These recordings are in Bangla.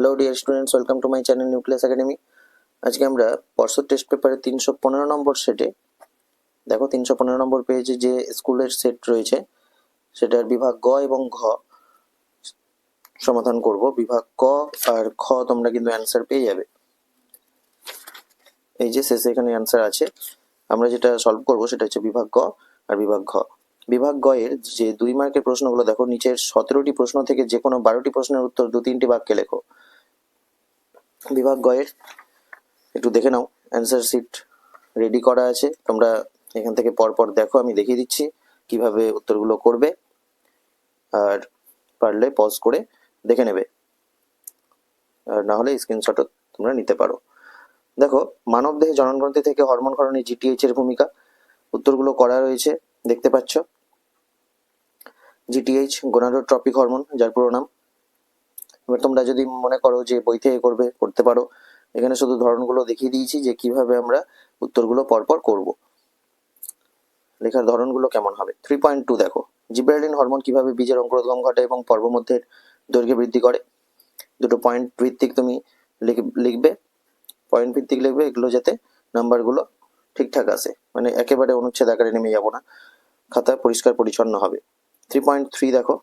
Hello dear students welcome to my channel nucleus academy আজকে আমরা পরশু টেস্ট পেপারে তিনশো পনেরো নম্বর সেটে দেখো তিনশো পনেরো নম্বর পেজে যে স্কুলের সেট রয়েছে, সেটার বিভাগ গ এবং ঘ সমাধান করব। বিভাগ ক আর খ তোমরা কিন্তু অ্যান্সার পেয়ে যাবে। এই যে শেষে এখানে অ্যান্সার আছে। আমরা যেটা সলভ করব সেটা হচ্ছে বিভাগ গ আর বিভাগ ঘ। বিভাগ গ এর যে দুই মার্কের প্রশ্নগুলো, দেখো নিচের সতেরোটি প্রশ্ন থেকে যে কোনো বারোটি প্রশ্নের উত্তর দু তিনটি বাক্যে লেখো। বিভাগ গয়ের। একটু দেখে নাও অ্যান্সার শিট রেডি করা আছে। তোমরা এখান থেকে পরপর দেখো, আমি দেখিয়ে দিচ্ছি কীভাবে উত্তরগুলো করবে। আর পারলে পজ করে দেখে নেবে। আর না হলে স্ক্রিনশটও তোমরা নিতে পারো। দেখো মানব দেহে জননগ্রন্থি থেকে হরমোন ক্ষরণে জিটিএইচ এর ভূমিকা। উত্তরগুলো করা রয়েছে, দেখতে পাচ্ছ। জিটিএইচ গোনাডোট্রপিক হরমোন যার পুরো নাম এবার তোমরা যদি মনে করো যে বই থেকে করবে, করতে পারো। এখানে শুধু ধরনগুলো দেখিয়ে দিয়েছি যে কীভাবে আমরা উত্তরগুলো পরপর করব। লেখার ধরনগুলো কেমন হবে? থ্রি পয়েন্ট টু দেখো। জিব্রালিন হরমোন কীভাবে বীজের অঙ্কুরোদ্গম ঘটে এবং পর্বমধ্যের দৈর্ঘ্য বৃদ্ধি করে? দুটো পয়েন্ট ভিত্তিক তুমি লিখ- লিখবে। পয়েন্ট ভিত্তিক লিখবে, এগুলো যাতে নাম্বারগুলো ঠিকঠাক আসে। মানে একেবারে অনুচ্ছেদ আকারে নেমে যাব না। খাতা পরিষ্কার পরিচ্ছন্ন হবে। থ্রি পয়েন্ট থ্রি দেখো।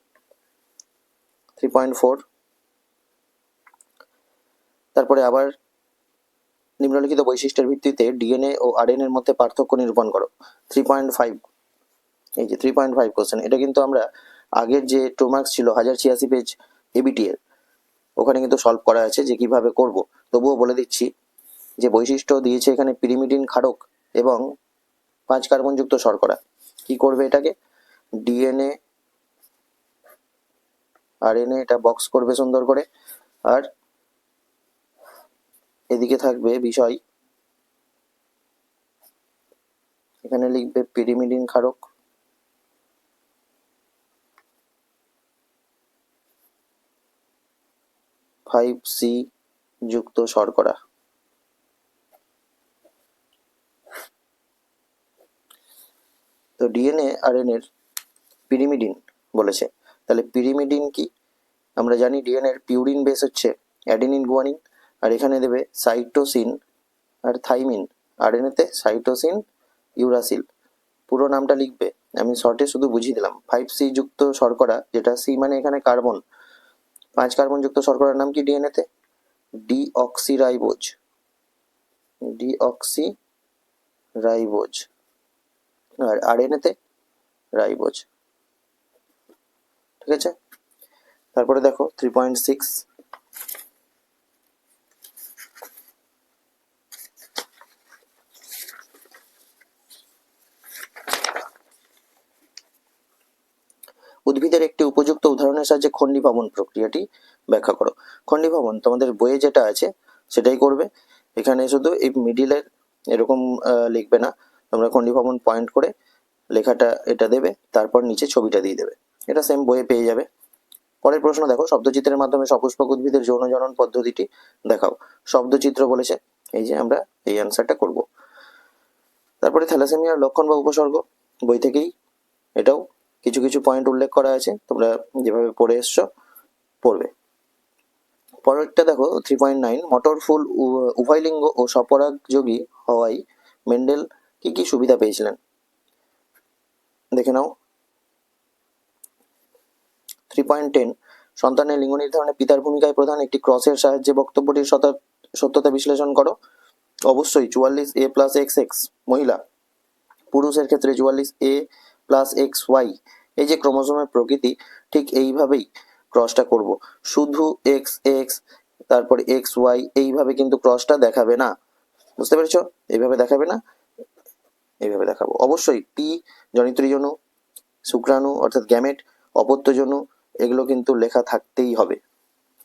থ্রি পয়েন্ট ফোর তারপরে আবার নিম্নলিখিত বৈশিষ্ট্যের ভিত্তিতে ডিএনএ ও আরএনএ এর মধ্যে পার্থক্য নিরূপণ করো। থ্রি পয়েন্ট ফাইভ এই যে থ্রি পয়েন্ট ফাইভ কোশ্চেন এটা কিন্তু আমরা আগের যে টু মার্কস ছিল, হাজার ছিয়াশি পেজ এবিটি এর, ওখানে কিন্তু সলভ করা আছে যে কীভাবে করব। তবুও বলে দিচ্ছি যে বৈশিষ্ট্য দিয়েছে এখানে পিরিমিডিন ক্ষারক এবং পাঁচ কার্বনযুক্ত শর্করা। কি করবে এটাকে? ডিএনএ, আরএনএ এটা বক্স করবে সুন্দর করে। আর এদিকে থাকবে বিষয়। এখানে লিখবে পিরিমিডিন ক্ষারক। ফাইভ সি যুক্ত শর্করা। তো ডিএনএ আর এর পিরিমিডিন বলেছে। তাহলে পিরিমিডিন কি? আমরা জানি ডিএনএর পিউরিন বেস হচ্ছে অ্যাডেনিন, গুয়ানিন। আর এখানে দেবে সাইটোসিন আর থাইমিন আরএনএতে সাইটোসিন ইউরাসিল পুরো নামটা লিখবে। আমি শর্টে শুধু বুঝিয়ে দিলাম। ফাইভ সি যুক্ত শর্করা, যেটা সি মানে এখানে কার্বন পাঁচ কার্বন যুক্ত শর্করার নাম কি ডিএনএতে ডিঅক্সিরাইবোজ ডিঅক্সি রাইবোজ আর আরএনএতে রাইবোজ ঠিক আছে? তারপরে দেখো থ্রি পয়েন্ট সিক্স উদ্ভিদের একটি সাহায্যে খণ্ডীভবন প্রক্রিয়াটি ব্যাখ্যা করো। খণ্ডীভবন তোমাদের বইয়ে যেটা আছে সেটাই করবে। এখানে শুধু এই মিডিলের এরকম লিখবে না। তোমরা খণ্ডীভবন পয়েন্ট করে লেখাটা এটা দেবে, তারপর নিচে ছবিটা দিয়ে দেবে। এটা সেম বইয়ে পেয়ে যাবে। পরের প্রশ্ন দেখো, শব্দচিত্রের মাধ্যমে সপুষ্পক উদ্ভিদের যৌন জনন পদ্ধতিটি দেখাও। শব্দচিত্র বলেছে, এই যে আমরা এই অ্যান্সারটা করব। তারপরে থ্যালাসেমিয়ার লক্ষণ বা উপসর্গ, বই থেকেই এটাও কিছু কিছু পয়েন্ট উল্লেখ করা আছে, তোমরা যেভাবে পড়ে এসছো, পড়বে। পরেরটা দেখো থ্রি পয়েন্ট নাইন মটর ফুল উ- উভয়লিঙ্গ ও স্বপরাগযোগী হওয়ায় মেন্ডেল কি কি সুবিধা পেয়েছিলেন? দেখে নাও। থ্রি পয়েন্ট টেন সন্তানের লিঙ্গ নির্ধারণে পিতার ভূমিকায় প্রধান একটি ক্রসের সাহায্যে বক্তব্যটির সত্যতা বিশ্লেষণ করো। অবশ্যই, চুয়াল্লিশ এ প্লাস এক্স এক্স মহিলা। পুরুষের ক্ষেত্রে চুয়াল্লিশ এ প্লাস এক্স ওয়াই এই যে ক্রোমোজোমের প্রকৃতি, ঠিক এইভাবেই ক্রসটা করব। শুধু এক্স এক্স তারপর এক্স ওয়াই এইভাবে কিন্তু ক্রসটা দেখাবে না। বুঝতে পেরেছ? এইভাবে দেখাবে না? এইভাবে দেখাবো। অবশ্যই পি জনিত্রীজনু শুক্রাণু, অর্থাৎ গ্যামেট অপত্যজনু এগুলো কিন্তু লেখা থাকতেই হবে।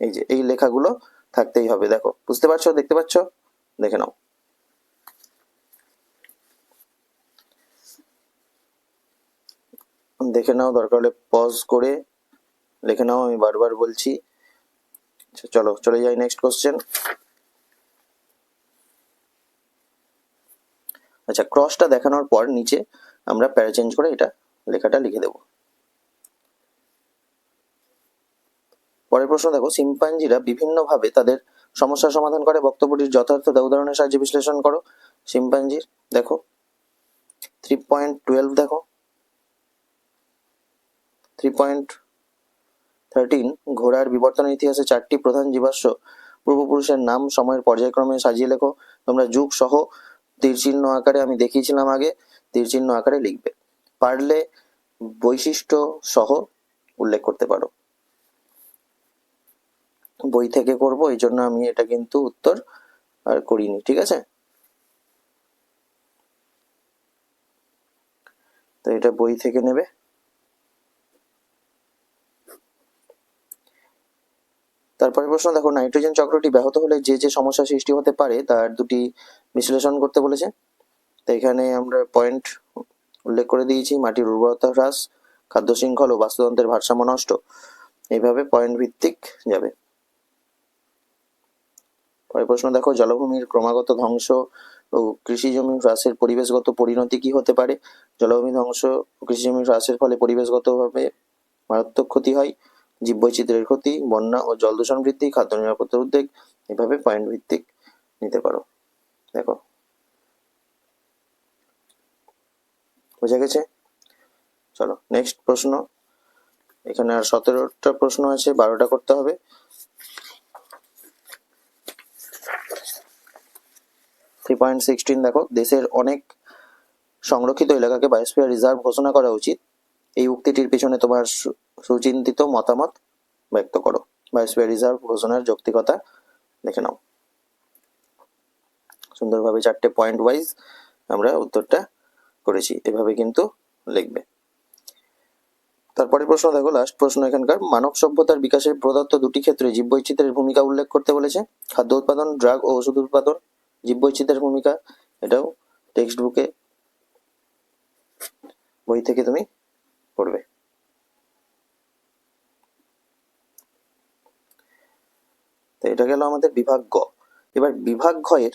এই যে, এই লেখাগুলো থাকতেই হবে। দেখো, বুঝতে পারছ? দেখতে পাচ্ছো? দেখে নাও। দেখে নাও দরকার হলে পজ করে লিখে নাও আমি বারবার বলছি। আচ্ছা, চলো চলে যাই নেক্সট কোশ্চেন আচ্ছা ক্রসটা দেখানোর পর নিচে আমরা প্যারা চেঞ্জ করে এটা লেখাটা লিখে দেবো। পরের প্রশ্ন দেখো শিম্পাঞ্জিরা বিভিন্নভাবে তাদের সমস্যার সমাধান করে বক্তব্যটির যথার্থতা উদাহরণের সাহায্যে বিশ্লেষণ করো। শিম্পাঞ্জির দেখো থ্রি পয়েন্ট টুয়েলভ দেখো। থ্রি পয়েন্ট থার্টিন ঘোড়ার বিবর্তনের ইতিহাসে চারটি প্রধান জীবাশ্ম। পূর্বপুরুষের নাম, সময়ের পর্যায়ক্রমে সাজিয়ে লেখো। তোমরা যুগ সহ তীরচিহ্ন আকারে আমি দেখিয়েছিলাম আগে তীরচিহ্ন আকারে লিখবে। পারলে বৈশিষ্ট্য সহ উল্লেখ করতে পারো। বই থেকে করব, এই জন্য আমি এটা কিন্তু উত্তর আর করিনি, ঠিক আছে? তো এটা বই থেকে নেবে। তারপরে প্রশ্ন, দেখো নাইট্রোজেন চক্রটি ব্যাহত হলে যে যে সমস্যা সৃষ্টি হতে পারে তার দুটি বিশ্লেষণ করতে বলেছে। তো এখানে আমরা পয়েন্ট উল্লেখ করে দিয়েছি, মাটির উর্বরতা হ্রাস, খাদ্য শৃঙ্খল ও বাস্তুতন্ত্রের ভারসাম্য নষ্ট। এইভাবে পয়েন্ট ভিত্তিক যাবে। পরের প্রশ্ন, দেখো, জলভূমির ক্রমাগত ধ্বংস ও কৃষি জমি হ্রাসের পরিবেশগত পরিণতি কি হতে পারে? জলভূমি ধ্বংস কৃষি জমি হ্রাসের ফলে পরিবেশগতভাবে মারাত্মক ক্ষতি হয়। জীববৈচিত্র্যের ক্ষতি, বন্যা ও জল দূষণ বৃদ্ধি, খাদ্য নিরাপত্তার উদ্বেগ, এভাবে পয়েন্ট ভিত্তিক নিতে পারো। দেখো। বোঝা গেছে? চলো নেক্সট প্রশ্ন। এখানে আর সতেরোটা প্রশ্ন আছে, বারোটা করতে হবে। থ্রি পয়েন্ট সিক্সটিন দেখো। দেশের অনেক সংরক্ষিত এলাকাকে বায়োস্ফিয়ার রিজার্ভ ঘোষণা করা উচিত। এই উক্তিটির পিছনে তোমার সুচিন্তিত মতামত ব্যক্ত করো। বায়োস্ফিয়ার রিজার্ভ ঘোষণার যৌক্তিকতা দেখে নাও। সুন্দরভাবে চারটে পয়েন্ট ওয়াইজ আমরা উত্তরটা করেছি। এভাবে কিন্তু লিখবে। তারপরে প্রশ্ন দেখো লাস্ট প্রশ্ন এখানকার। মানব সভ্যতার বিকাশের প্রদত্ত দুটি ক্ষেত্রে জীববৈচিত্র্যের ভূমিকা উল্লেখ করতে বলেছে। খাদ্য উৎপাদন ড্রাগ ও ওষুধ উৎপাদন জীববৈচিত্র্যের ভূমিকা। এটাও টেক্সট বুকে বই থেকে তুমি পড়বে তো এটা গেল আমাদের বিভাগ গ। এবার বিভাগ ঘয়ের,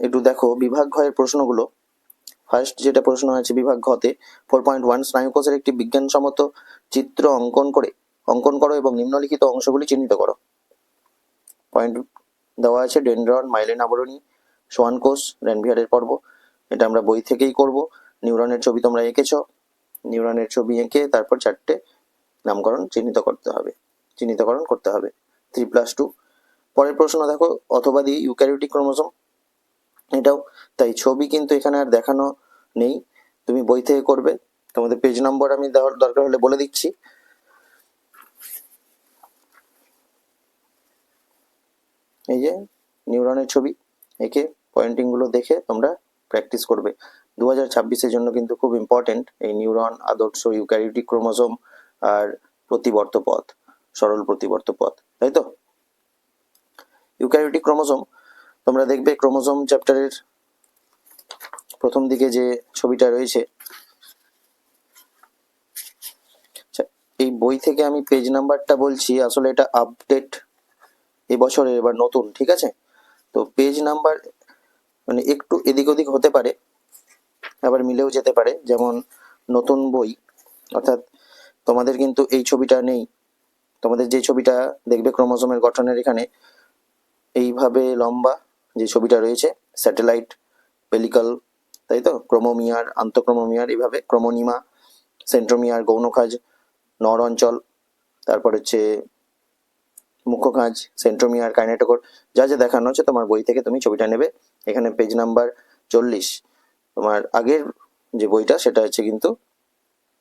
একটু দেখো, বিভাগ ঘয়ের প্রশ্নগুলো। ফার্স্ট যেটা প্রশ্ন আছে বিভাগ ঘতে ফোর পয়েন্ট ওয়ান স্নায়ুকোষের একটি বিজ্ঞানসম্মত চিত্র অঙ্কন করে, অঙ্কন করো এবং নিম্নলিখিত অংশগুলি চিহ্নিত করো। পয়েন্ট দেওয়া আছে, ডেন্ড্রন, মাইলিন আবরণী, সোয়ান কোষ রেনভিয়ারের পর্ব। এটা আমরা বই থেকেই করব। নিউরনের ছবি তোমরা এঁকেছ। নিউরনের ছবি এঁকে তারপর চারটে নামকরণ চিহ্নিত করতে হবে, চিহ্নিতকরণ করতে হবে। থ্রি প্লাস টু পরের প্রশ্ন দেখো, অথবা দি ইউক্যারিওটিক ক্রোমোসোম। এটাও, তাই ছবি কিন্তু এখানে আর দেখানো নেই। তুমি বই থেকে করবে। তোমাদের পেজ নম্বর আমি দরকার হলে বলে দিচ্ছি। এই যে, নিউরনের ছবি একে পয়েন্টিংগুলো দেখে তোমরা প্র্যাকটিস করবে। দু হাজার ছাব্বিশের জন্য কিন্তু খুব ইম্পর্টেন্ট এই নিউরন আদর্শ ইউক্যারিওটিক ক্রোমোসোম আর প্রতিবর্ত পথ সরল প্রতিবর্ত পথ তাই তো? ইউক্যারিওটিক ক্রোমোসোম তোমরা দেখবে ক্রোমোসোম চ্যাপ্টারের প্রথম দিকে যে ছবিটা রয়েছে আচ্ছা, এই বই থেকে আমি পেজ নাম্বারটা বলছি আসলে এটা আপডেট এবছরের এবার নতুন ঠিক আছে? তো পেজ নাম্বার মানে একটু এদিক ওদিক হতে পারে। আবার মিলেও যেতে পারে, যেমন নতুন বই। অর্থাৎ তোমাদের কিন্তু এই ছবিটা নেই। তোমাদের যে ছবিটা দেখবে ক্রোমোসোমের গঠনের এখানে, এইভাবে লম্বা যে ছবিটা রয়েছে, স্যাটেলাইট, পেলিকাল, তাই তো? ক্রোমোমিয়ার, আন্তঃক্রোমোমিয়ার, এইভাবে ক্রোমোনিমা, সেন্ট্রোমিয়ার গৌণখাজ নর অঞ্চল, তারপর হচ্ছে মুখ্য খাঁজ সেন্ট্রোমিয়ার, কাইনেটোকোর, যা যা দেখানো হচ্ছে তোমার বই থেকে তুমি ছবিটা নেবে। এখানে পেজ নাম্বার চল্লিশ। তোমার আগের যে বইটা, সেটা হচ্ছে কিন্তু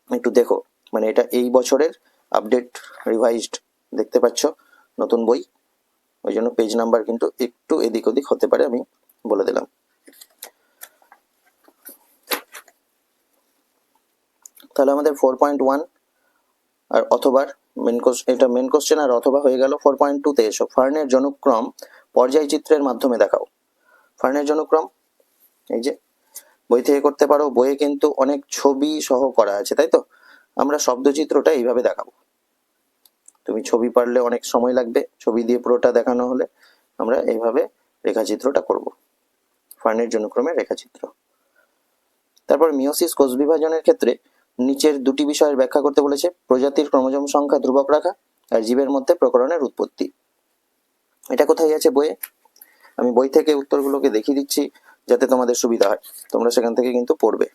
একটু দেখো। মানে এটা এই বছরের আপডেট রিভাইজড দেখতে পাচ্ছ, নতুন বই। ওই জন্য পেজ নাম্বার কিন্তু একটু এদিক ওদিক হতে পারে, আমি বলে দিলাম। তাহলে আমাদের ফোর পয়েন্ট ওয়ান আর অথবা মেন এটা মেন কোশ্চেন আর অথবা হয়ে গেল ফোর পয়েন্ট টুতে এসো। ফার্নের জনক্রম পর্যায় চিত্রের মাধ্যমে দেখাও। ফার্নের জনক্রম এই যে বই থেকে করতে পারো। বইয়ে কিন্তু অনেক ছবি সহ করা আছে, তাই তো? আমরা শব্দচিত্রটা এইভাবে দেখাবো। তুমি ছবি পারলে অনেক সময় লাগবে। ছবি দিয়ে পুরোটা দেখানো হলে আমরা এইভাবে রেখাচিত্রটা করব। ফার্নের জনুক্রমের রেখাচিত্র। তারপর মিওসিস কোষ বিভাজনের ক্ষেত্রে নিচের দুটি বিষয়ের ব্যাখ্যা করতে বলেছে। প্রজাতির ক্রোমোজোম সংখ্যা ধ্রুবক রাখা আর জীবের মধ্যে প্রকরণের উৎপত্তি। এটা কোথায় আছে বইয়ে? আমি বই থেকে উত্তরগুলোকে দেখিয়ে দিচ্ছি। যাতে তোমাদের সুবিধা হয়। তোমরা সেখান থেকে কিন্তু পড়বে।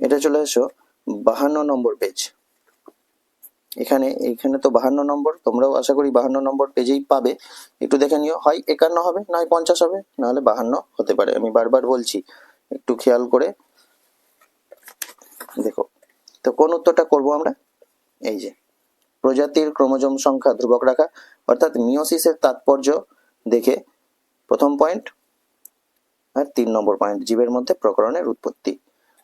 এটা চলে এসো বাহান্ন নম্বর পেজ এখানে এখানে তো বাহান্ন নম্বর, তোমরাও আশা করি বাহান্ন নম্বর পেজেই পাবে। একটু দেখে নিও, হয় একান্ন হবে, নয় পঞ্চাশ হবে, নাহলে বাহান্ন হতে পারে। আমি বারবার বলছি, একটু খেয়াল করে। দেখো, তো কোন উত্তরটা করব আমরা? এই যে, প্রজাতির ক্রোমোজোম সংখ্যা ধ্রুবক রাখা, অর্থাৎ মিওসিসের তাৎপর্য দেখে, প্রথম পয়েন্ট আর তিন নম্বর পয়েন্ট, জীবের মধ্যে প্রকরণের উৎপত্তি।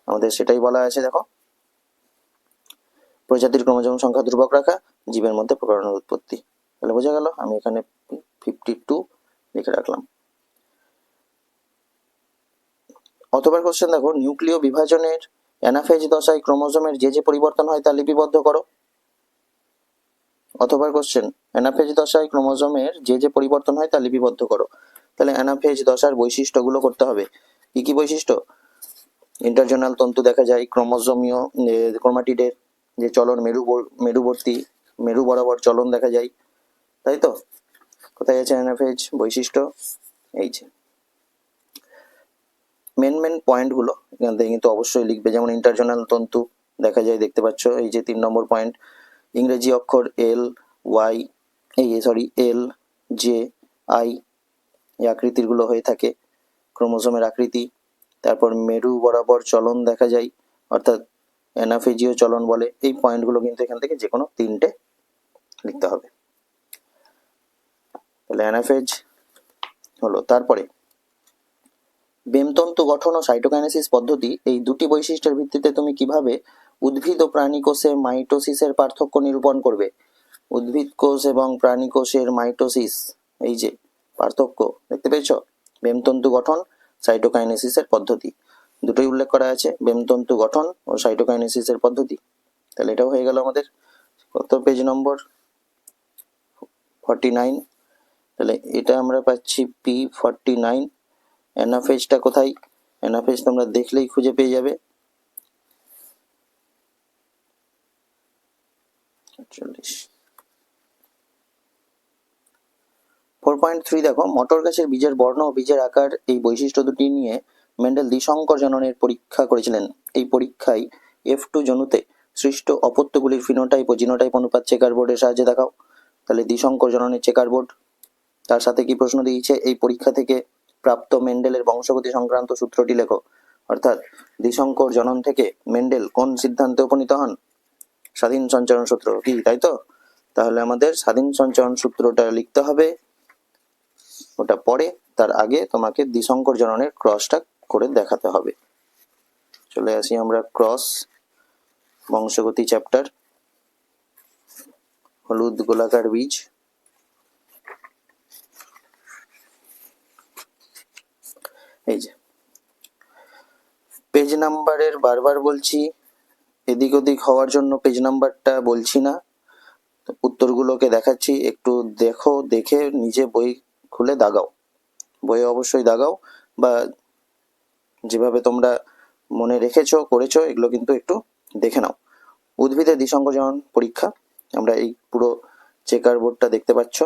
আমাদের সেটাই বলা আছে, দেখো। প্রজাতির ক্রোমোজোম সংখ্যা ধ্রুবক রাখা, জীবের মধ্যে প্রকরণের উৎপত্তি। তাহলে বোঝা গেল, আমি এখানে ফিফটি টু লিখে রাখলাম। অতবার কোশ্চেন দেখো, নিউক্লিয় বিভাজনের অ্যানাফেজ দশায় ক্রোমোজোমের যে যে পরিবর্তন হয় তা লিপিবদ্ধ করো। অথবা কোশ্চেন অ্যানাফেজ দশায় ক্রোমোজোমের যে যে পরিবর্তন হয় তা লিপিবদ্ধ করো। তাহলে অ্যানাফেজ দশার বৈশিষ্ট্যগুলো করতে হবে। কি কি বৈশিষ্ট্য? ইন্টারজোনাল তন্তু দেখা যায়, ক্রোমোজোমীয় ক্রোমাটিডের যে চলন মেরু বর- মেরুবর্তী, মেরু বরাবর চলন দেখা যায়। তাই তো? কোথায় আছে অ্যানাফেজ বৈশিষ্ট্য? এই যে। মেন মেন পয়েন্টগুলো এখান থেকে কিন্তু অবশ্যই লিখবে। যেমন ইন্টারজোনাল তন্তু দেখা যায়, দেখতে পাচ্ছ? এই যে তিন নম্বর পয়েন্ট ইংরেজি অক্ষর এল ওয়াই এই সরি এল জে আই এই আকৃতিরগুলো হয়ে থাকে। ক্রোমোজোমের আকৃতি। তারপর মেরু বরাবর চলন দেখা যায়। অর্থাৎ অ্যানাফেজিও চলন বলে এই পয়েন্টগুলো কিন্তু এখান থেকে যে কোনো তিনটে লিখতে হবে। তাহলে অ্যানাফেজ হলো। তারপরে বেমতন্তু গঠন ও সাইটোকাইনেসিস পদ্ধতি, এই দুটি বৈশিষ্ট্যের ভিত্তিতে তুমি কীভাবে উদ্ভিদ ও প্রাণী কোষে মাইটোসিসের পার্থক্য নিরূপণ করবে? উদ্ভিদ কোষ এবং প্রাণী কোষের মাইটোসিস, এই যে পার্থক্য, দেখতে পেয়েছ? বেমতন্তু গঠন, সাইটোকাইনেসিসের পদ্ধতি। দুটোই উল্লেখ করা আছে, বেমতন্তু গঠন ও সাইটোকাইনেসিসের পদ্ধতি। তাহলে এটাও হয়ে গেল আমাদের কত পেজ নম্বর ফর্টি নাইন তাহলে এটা আমরা পাচ্ছি পি ফর্টি নাইন অ্যানাফেজটা কোথায়? অ্যানাফেজ তোমরা দেখলেই খুঁজে পেয়ে যাবে। ফোর পয়েন্ট থ্রি দেখো, মটর গাছের বীজের বর্ণ ও বীজের আকার এই বৈশিষ্ট্য দুটি নিয়ে মেন্ডেল দ্বিসংকর জননের পরীক্ষা করেছিলেন। এই পরীক্ষায় এফ টু জনুতে সৃষ্ট অপত্যগুলির ফিনোটাইপ ও জিনোটাইপ অনুপাত চেকার বোর্ডের সাহায্যে দেখাও। তাহলে দ্বিসংকর জননের চেকার বোর্ড তার সাথে কি প্রশ্ন দিয়েছে? এই পরীক্ষা থেকে প্রাপ্ত মেন্ডেলের বংশগতি সংক্রান্ত সূত্রটি লেখো। অর্থাৎ দ্বিসংকর জনন থেকে মেন্ডেল কোন সিদ্ধান্তে উপনীত হন? স্বাধীন সঞ্চরণ সূত্র কি, তাই তো? তাহলে আমাদের স্বাধীন সঞ্চরণ সূত্রটা লিখতে হবে। ওটা পরে, তার আগে তোমাকে দ্বিসংকর জননের ক্রসটা করে দেখাতে হবে। চলে আসি আমরা ক্রস, বংশগতি চ্যাপ্টার, হলুদ গোলাকার বীজ। এই যে পেজ নাম্বারের বারবার বলছি, এদিক ওদিক হওয়ার জন্য পেজ নাম্বারটা বলছি না। উত্তরগুলোকে দেখাচ্ছি, একটু দেখো, দেখে নিজে বই খুলে দাগাও। বইয়ে অবশ্যই দাগাও, বা যেভাবে তোমরা মনে রেখেছো, করেছ, এগুলো কিন্তু একটু দেখে নাও। উদ্ভিদের দ্বিসংকোচন পরীক্ষা, আমরা এই পুরো চেকার বোর্ডটা দেখতে পাচ্ছ।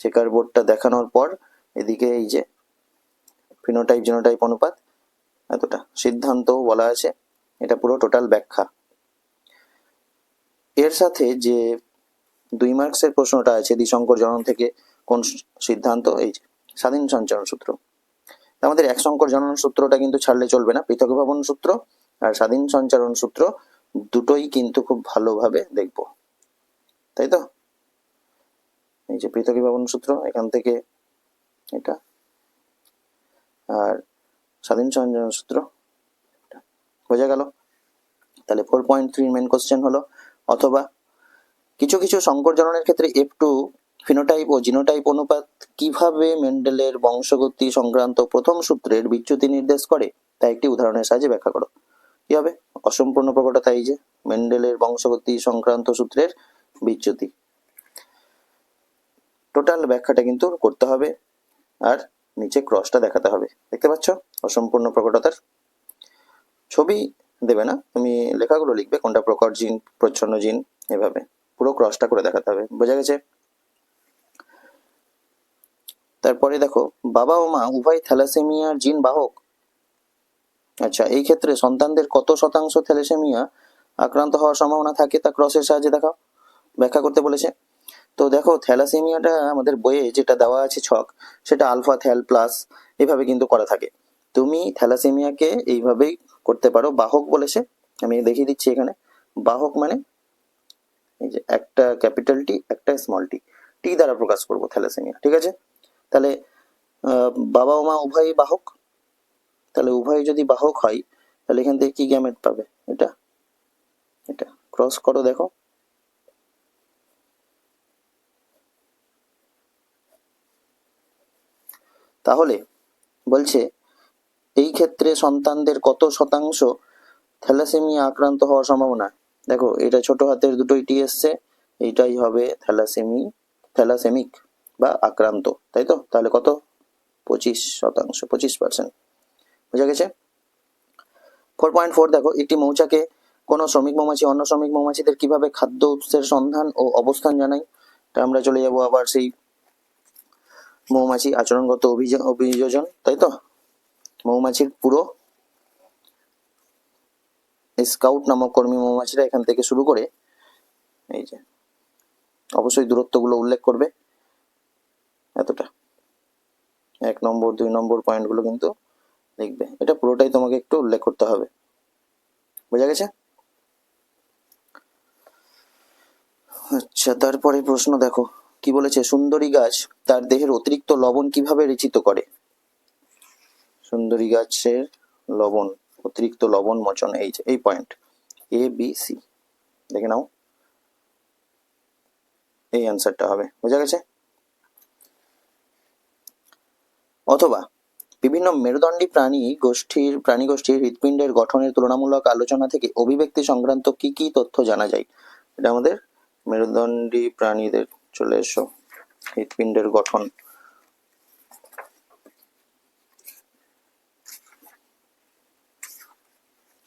চেকার বোর্ডটা দেখানোর পর এদিকে এই যে ফিনোটাইপ জিনোটাইপ অনুপাত, এতটা সিদ্ধান্ত বলা আছে। এটা পুরো টোটাল ব্যাখ্যা। এর সাথে যে দুই মার্কসের প্রশ্নটা আছে, দ্বিসংকর জনন থেকে কোন সিদ্ধান্ত, এই স্বাধীন সঞ্চরণ সূত্র। আমাদের এক সংকর জনন সূত্রটা কিন্তু ছাড়লে চলবে না, পৃথক ভবন সূত্র আর স্বাধীন সঞ্চারণ সূত্র দুটোই কিন্তু খুব ভালোভাবে দেখব। তাই তো? এই যে পৃথক ভবন সূত্র, এখান থেকে এটা। আর স্বাধীন সঞ্চারণ সূত্র। বোঝা গেল? তাহলে four point three main question হলো, অথবা কিছু কিছু সংকর জননের ক্ষেত্রে এফ টু ফিনোটাইপ ও জিনোটাইপ অনুপাত কীভাবে মেন্ডেলের বংশগতি সংক্রান্ত প্রথম সূত্রের বিচ্যুতি নির্দেশ করে, তা একটি উদাহরণের সাহায্যে ব্যাখ্যা করো। কি হবে? অসম্পূর্ণ প্রকটতা এই যে, মেন্ডেলের বংশগতি সংক্রান্ত সূত্রের বিচ্যুতি। টোটাল ব্যাখ্যাটা কিন্তু করতে হবে, আর নিচে ক্রসটা দেখাতে হবে। দেখতে পাচ্ছ? অসম্পূর্ণ প্রকটতার ছবি দেবে না? তুমি লেখাগুলো লিখবে, কোনটা প্রকট জিন, প্রচ্ছন্ন জিন, এভাবে। পুরো ক্রসটা করে দেখাতে হবে। বোঝা গেছে? তারপরে দেখো, বাবা ও মা, উভয় থ্যালাসেমিয়ার জিন বাহক। আচ্ছা এই ক্ষেত্রে সন্তানদের কত শতাংশ থ্যালাসেমিয়া আক্রান্ত হওয়ার সম্ভাবনা থাকে তা ক্রসের সাহায্যে দেখাও। ব্যাখ্যা করতে বলেছে। তো দেখো, থ্যালাসেমিয়াটা আমাদের বইয়ে যেটা দেওয়া আছে ছক, সেটা আলফা, থ্যাল, প্লাস, এভাবে কিন্তু করা থাকে। তুমি থ্যালাসেমিয়াকে এইভাবেই করতে পারো, বাহক বলেছে। আমি দেখিয়ে দিচ্ছি এখানে। বাহক মানে এই যে একটা ক্যাপিটাল টি একটা স্মল টি টি দ্বারা প্রকাশ করব থ্যালাসেমিয়া, ঠিক আছে? তাহলে বাবা মা উভয়ই বাহক? তাহলে উভয় যদি বাহক হয়, তাহলে এখান থেকে কি গ্যামেট পাবে? এটা এটা ক্রস করো দেখো। তাহলে বলছে, এই ক্ষেত্রে সন্তানদের কত শতাংশ থ্যালাসেমিয়া আক্রান্ত হওয়ার সম্ভাবনা? দেখো, এটা ছোট হাতের দুটোই টি এসছে এইটাই হবে থ্যালাসেমি, থ্যালাসেমিক। বা আক্রান্ত, তাই তো? তাহলে কত? পঁচিশ শতাংশ, পঁচিশ পার্সেন্ট বোঝা গেছে? ফোর পয়েন্ট ফোর দেখো, একটি মৌচাকে কোনো শ্রমিক মৌমাছি, অন্য শ্রমিক মৌমাছিদের কীভাবে খাদ্য উৎসের সন্ধান ও অবস্থান জানায় তা আমরা চলে যাব আবার সেই মৌমাছি আচরণগত অভিযোজন, তাই তো? মৌমাছির পুরো স্কাউট নামক কর্মী মৌমাছিরা এখান থেকে শুরু করে, এই যে, অবশ্যই দূরত্বগুলো উল্লেখ করবে। এতটা। এক নম্বর, দুই নম্বর পয়েন্টগুলো কিন্তু লিখবে এটা পুরোটাই তোমাকে একটু উল্লেখ করতে হবে। বোঝা গেছে? আচ্ছা তারপরে প্রশ্ন দেখো। কি বলেছে? সুন্দরী গাছ তার দেহের অতিরিক্ত লবণ কীভাবে রেচিত করে? সুন্দরী গাছের লবণ, অতিরিক্ত লবণ মোচন, এই যে, এই পয়েন্ট এ বি সি দেখে নাও। এই অ্যান্সারটা হবে। বোঝা গেছে? অথবা বিভিন্ন মেরুদণ্ডী প্রাণী গোষ্ঠীর প্রাণী গোষ্ঠীর হৃৎপিণ্ডের গঠনের তুলনামূলক আলোচনা থেকে অভিব্যক্তি সংক্রান্ত কি কি তথ্য জানা যায়? এটা আমাদের মেরুদণ্ডী প্রাণীদের চলে এসো। হৃৎপিণ্ডের গঠন।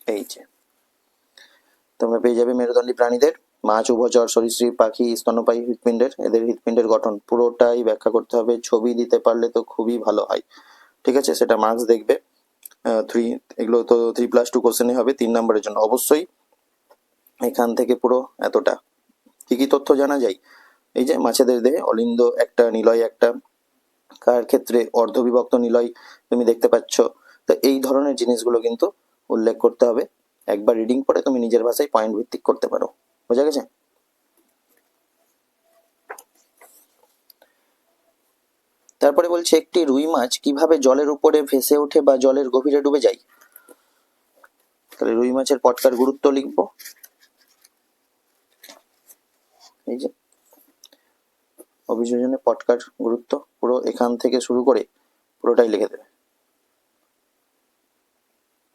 এই যে, তোমরা পেয়ে যাবে মেরুদণ্ডী প্রাণীদের। মাছ উভচর সরীসৃপ পাখি, স্তন্যপায়ী হৃৎপিণ্ডের, এদের হৃৎপিণ্ডের গঠন। পুরোটাই ব্যাখ্যা করতে হবে। ছবি দিতে পারলে তো খুবই ভালো হয়। ঠিক আছে? সেটা মার্কস দেখবে। থ্রি এগুলো তো থ্রি প্লাস টু কোশ্চেনে হবে, তিন নম্বরের জন্য। অবশ্যই এখান থেকে পুরো এতটা। কি কি তথ্য জানা যায়? এই যে মাছেদের দেহে অলিন্দ একটা, নিলয় একটা। কার ক্ষেত্রে অর্ধবিভক্ত নিলয় তুমি দেখতে পাচ্ছ? তো এই ধরনের জিনিসগুলো কিন্তু উল্লেখ করতে হবে। একবার রিডিং পরে তুমি নিজের ভাষায় পয়েন্ট ভিত্তিক করতে পারো। বোঝা গেছে? তারপরে বলছে, একটি রুই মাছ কীভাবে জলের উপরে ভেসে ওঠে বা জলের গভীরে ডুবে যায়? তাহলে রুই মাছের পটকার গুরুত্ব লিখব। এই যে, অভিযোজনে পটকার গুরুত্ব পুরো এখান থেকে শুরু করে পুরোটাই লিখে দেবে।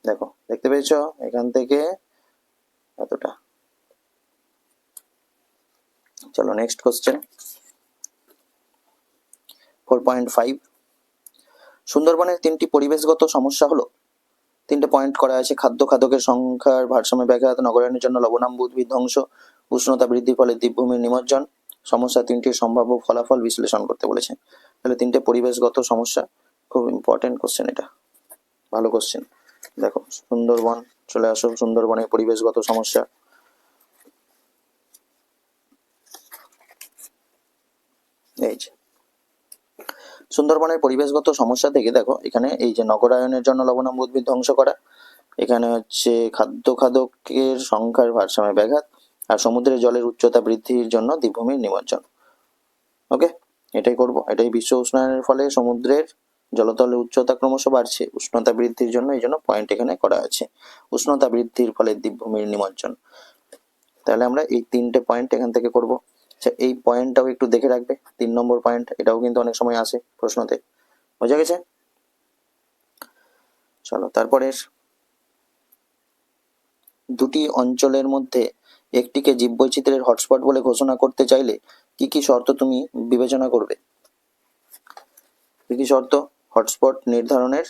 দেখো, দেখতে পেয়েছ? এখান থেকে এতটা। চলো next question four point five সুন্দরবনের তিনটি পরিবেশগত সমস্যা হলো, তিনটে পয়েন্ট করা আছে, খাদ্য, খাদকের সংখ্যার ভারসাম্য ব্যাঘাত, নগরায়নের জন্য লবণাম্ব উদ্ভিদ ধ্বংস, উষ্ণতা বৃদ্ধির ফলে দ্বীপভূমির নিমজ্জন, সমস্যা তিনটির সম্ভাব্য ফলাফল বিশ্লেষণ করতে বলেছে। তাহলে তিনটে পরিবেশগত সমস্যা, খুব ইম্পর্টেন্ট কোশ্চেন এটা। ভালো কোশ্চেন দেখো, সুন্দরবন, চলে আসো সুন্দরবনের পরিবেশগত সমস্যা। এই যে। সুন্দরবনের পরিবেশগত সমস্যা থেকে দেখো, এখানে এই যে নগরায়নের জন্য লবণাম্ব উদ্ভিদ ধ্বংস করা, এখানে হচ্ছে খাদ্য খাদকের সংখ্যার ভারসাম্য ব্যাঘাত, আর সমুদ্রের জলের উচ্চতা বৃদ্ধির জন্য দ্বীপভূমির নিমজ্জন। ওকে? এটাই করব। এটাই বিশ্ব উষ্ণায়নের ফলে সমুদ্রের জলতলের উচ্চতা ক্রমশ বাড়ছে, উষ্ণতা বৃদ্ধির জন্য এই জন্য পয়েন্ট এখানে করা আছে। উষ্ণতা বৃদ্ধির ফলে দ্বীপভূমির নিমজ্জন। তাহলে আমরা এই তিনটে পয়েন্ট এখান থেকে করব। এই পয়েন্টটাও একটু দেখে রাখবে। তিন নম্বর পয়েন্ট এটাও কিন্তু অনেক সময় আসে প্রশ্নতে। বোঝা গেছে? চলো, তারপরে দুটি অঞ্চলের মধ্যে একটিকে জীববৈচিত্র্যের হটস্পট বলে ঘোষণা করতে চাইলে কি কি শর্ত তুমি বিবেচনা করবে? কি কি শর্ত? হটস্পট নির্ধারণের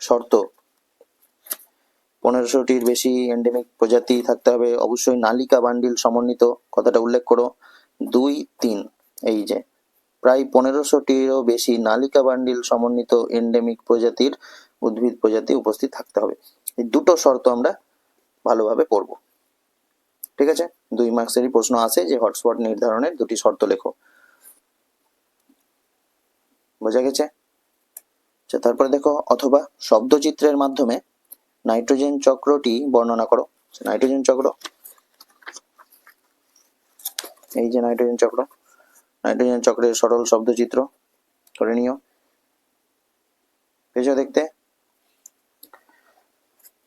শর্ত। পনেরোশোটির বেশি এন্ডেমিক প্রজাতি থাকতে হবে। অবশ্যই নালিকা বান্ডিল সমন্বিত। কথাটা উল্লেখ করো। দুই তিন। এই যে প্রায় পনেরোশোটিরও বেশি নালিকা বান্ডিল সমন্বিত এন্ডেমিক প্রজাতির উদ্ভিদ প্রজাতি উপস্থিত থাকতে হবে। এই দুটো শর্ত আমরা ভালোভাবে পড়ব। ঠিক আছে? দুই মার্কসেরই প্রশ্ন আছে যে হটস্পট নির্ধারণের দুটি শর্ত লেখো। বোঝা গেছে? আচ্ছা তারপরে দেখো অথবা শব্দচিত্রের মাধ্যমে নাইট্রোজেন চক্রটি বর্ণনা করো। আচ্ছা, নাইট্রোজেন চক্র এই যে নাইট্রোজেন চক্র। নাইট্রোজেন চক্রের সরল শব্দচিত্র করে নিও। পেয়েছ দেখতে।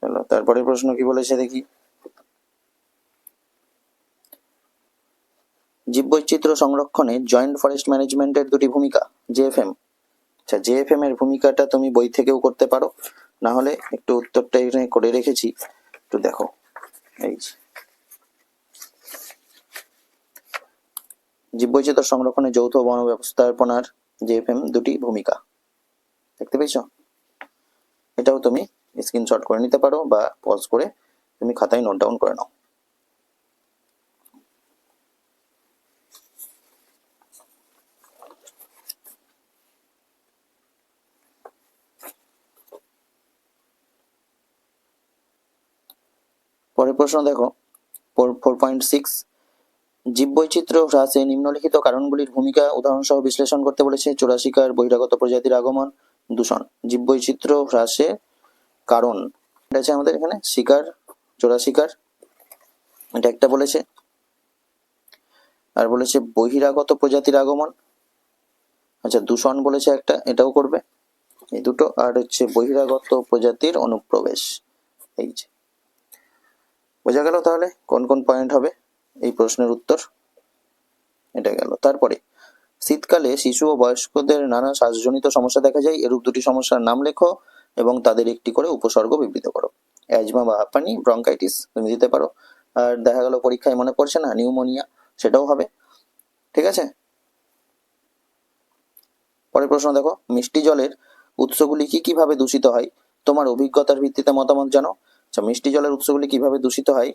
চলো, তারপরে প্রশ্ন কি বলেছে দেখি। জীববৈচিত্র্য সংরক্ষণে জয়েন্ট ফরেস্ট ম্যানেজমেন্টের দুটি ভূমিকা জেএফএম আচ্ছা জেএফএম এর ভূমিকাটা তুমি বই থেকেও করতে পারো। না হলে একটু উত্তরটা এখানে করে রেখেছি। একটু দেখো। এই যে। জীববৈচিত্র্য সংরক্ষণে যৌথ বন ব্যবস্থাপনার জেএফএম দুটি ভূমিকা। দেখতে পেয়েছ? এটাও তুমি স্ক্রিনশট করে নিতে পারো বা পজ করে তুমি খাতায় নোট ডাউন করে নাও। পরের প্রশ্ন দেখো ফোর পয়েন্ট সিক্স জীববৈচিত্র্য হ্রাসে নিম্নলিখিত কারণগুলির ভূমিকা উদাহরণসহ বিশ্লেষণ করতে বলেছে চোরাশিকার বহিরাগত প্রজাতির আগমন, দূষণ। জীববৈচিত্র্য হ্রাসে কারণ। এটা আছে আমাদের এখানে, শিকার চোরা শিকার এটা একটা বলেছে। আর বলেছে বহিরাগত প্রজাতির আগমন। আচ্ছা দূষণ বলেছে একটা, এটাও করবে। এই দুটো। আর হচ্ছে বহিরাগত প্রজাতির অনুপ্রবেশ। এই যে। বোঝা গেল তাহলে কোন কোন পয়েন্ট হবে? এই প্রশ্নের উত্তর। এটা গেল। তারপরে, শীতকালে শিশু ও বয়স্কদের নানা শ্বাসজনিত সমস্যা দেখা যায়। এরূপ দুটি সমস্যার নাম লেখো এবং তাদের একটি করে উপসর্গ বিবৃত করো। অ্যাজমা বা হাঁপানি, ব্রঙ্কাইটিস, তুমি দিতে পারো। আর দেখা গেল পরীক্ষায় মনে পড়ছে না, নিউমোনিয়া, সেটাও হবে। ঠিক আছে? পরের প্রশ্ন দেখো, মিষ্টি জলের উৎসগুলি কি কীভাবে দূষিত হয়? তোমার অভিজ্ঞতার ভিত্তিতে মতামত জানো। আচ্ছা মিষ্টি জলের উৎসগুলি কীভাবে দূষিত হয়?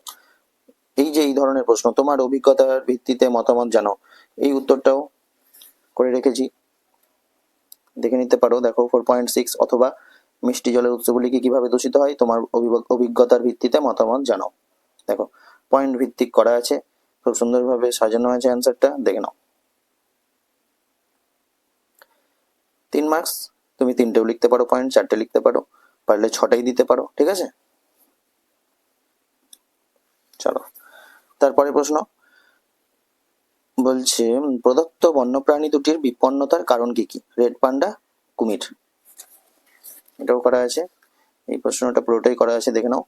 এই যে এই ধরনের প্রশ্ন, তোমার অভিজ্ঞতার ভিত্তিতে মতামত জানো। এই উত্তরটাও করে রেখেছি। দেখে নিতে পারো, দেখো ফোর পয়েন্ট সিক্স অথবা মিষ্টি জলের উৎসগুলি কি কীভাবে দূষিত হয়, তোমার অভিজ্ঞতার ভিত্তিতে মতামত জানাও দেখো পয়েন্ট ভিত্তিক করা আছে, খুব সুন্দরভাবে সাজানো আছে অ্যান্সারটা দেখে নাও। তিন মার্কস তুমি তিনটেও লিখতে পারো পয়েন্ট চারটে লিখতে পারো, পারলে ছটাই দিতে পারো, ঠিক আছে? চলো। তারপরে প্রশ্ন। বলছে, প্রদত্ত বন্যপ্রাণী দুটির বিপন্নতার কারণ কি কি? রেড পান্ডা, কুমির। এটাও করা আছে। এই প্রশ্নটা পুরোটাই করা আছে, দেখে নাও।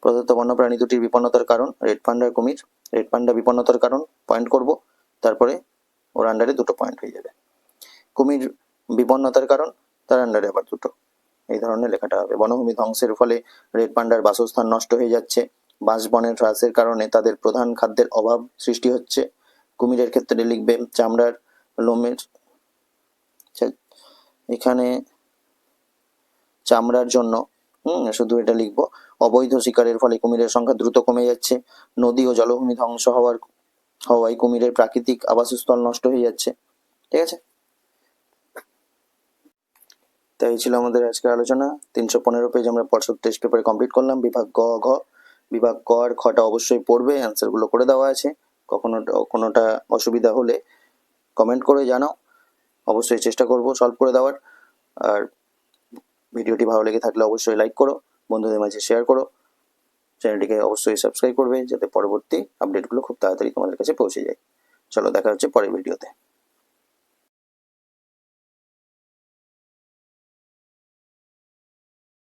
প্রদত্ত বন্যপ্রাণী দুটির বিপন্নতার কারণ, রেড পান্ডা, কুমির। রেড পান্ডা বিপন্নতার কারণ, পয়েন্ট করব। তারপরে ওর আন্ডারে দুটো পয়েন্ট হয়ে যাবে। কুমির বিপন্নতার কারণ, তার আন্ডারে আবার দুটো। এই ধরনের লেখাটা হবে। বনভূমি ধ্বংসের ফলে রেড পান্ডার বাসস্থান নষ্ট হয়ে যাচ্ছে। বাঁশবনের হ্রাসের কারণে তাদের প্রধান খাদ্যের অভাব সৃষ্টি হচ্ছে। কুমিরের ক্ষেত্রে লিখবে চামড়ার লোমের এখানে চামড়ার জন্য শুধু এটা লিখব, অবৈধ শিকারের ফলে কুমিরের সংখ্যা দ্রুত কমে যাচ্ছে। নদী ও জলভূমি ধ্বংস হওয়ার, হওয়ায় কুমিরের প্রাকৃতিক আবাসস্থল নষ্ট হয়ে যাচ্ছে। ঠিক আছে? তাই ছিল আমাদের আজকের আলোচনা। তিনশো পনেরো পেজ আমরা পর্ষদ টেস্ট পেপারে কমপ্লিট করলাম। বিভাগ গ, ঘ। বিভাগ ক আর খটা অবশ্যই পড়বে অ্যান্সারগুলো করে দেওয়া আছে। কখনো, কোনোটা অসুবিধা হলে কমেন্ট করে জানাও। অবশ্যই চেষ্টা করব সলভ করে দেওয়ার। আর ভিডিওটি ভালো লেগে থাকলে অবশ্যই লাইক করো, বন্ধুদের মাঝে শেয়ার করো। চ্যানেলটিকে অবশ্যই সাবস্ক্রাইব করবে, যাতে পরবর্তী আপডেটগুলো খুব তাড়াতাড়ি তোমাদের কাছে পৌঁছে যায়। চলো দেখা হচ্ছে পরের ভিডিওতে